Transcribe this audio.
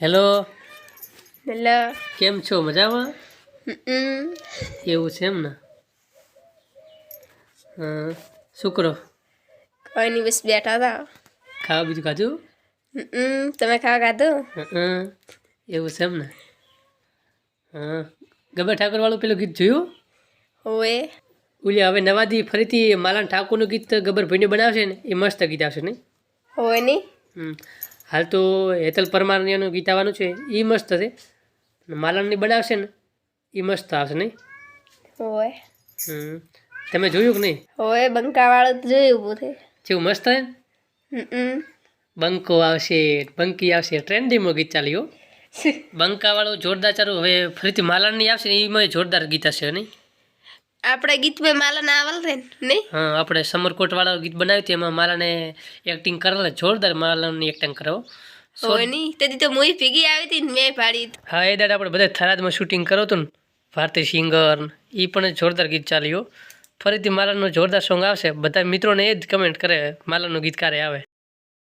Hello. Hello. કેમ છો? મજામાં? એવું છે એમ ને? શું કરો? કોઈ નહીં બસ બેઠા હતા. ખાવા બીજું ખાધું? તમે ખાવા ખાધું? એવું છે એમ ને? હા. ગબર ઠાકોર વાળું પેલું ગીત જોયું? હોવે. ઓલી હવે નવાદી ફરીથી માલાન ઠાકોરનું ગીત ગબર ભાઈને બનાવશે ને એ મસ્ત ગીત આવશે નહીં? હોય નહીં. હાલ તો હેતલ પરમારનું ગીત આવવાનું છે. એ મસ્ત છે. માલણની બનાવશે ને એ મસ્ત આવશે નહીં? હોય. હમ. તમે જોયું કે નહીં? હોય બંકાવાળું તો જોયું ઊભું જેવું મસ્ત છે? ને? બંકો આવશે બંકી આવશે. ટ્રેન્ડિંગમાં ગીત ચાલ્યું બંકાવાળું જોરદાર ચાલુ. હવે ફરીથી માલણની આવશે ને એમાં જોરદાર ગીત હશે નહીં? આપણે ગીતમાં માલા ના આવલ રે નહીં? હા આપણે સમરકોટ વાળા ગીત બનાવ્યું હતું એમાં માલાને એક્ટિંગ કરેલા જોરદાર માલાની એક્ટિંગ કરાવો સોની તેથી તો મુઈ ભેગી આવી હતી મેં પાડી હતી. હા એ દાડે આપણે બધા થરાદમાં શૂટિંગ કરો હતું ને ભારતી સિંગર એ પણ જોરદાર ગીત ચાલ્યું ફરીથી માલાનો જોરદાર સોંગ આવશે. બધા મિત્રોને એ જ કમેન્ટ કરે માલાનું ગીત ક્યારે આવે.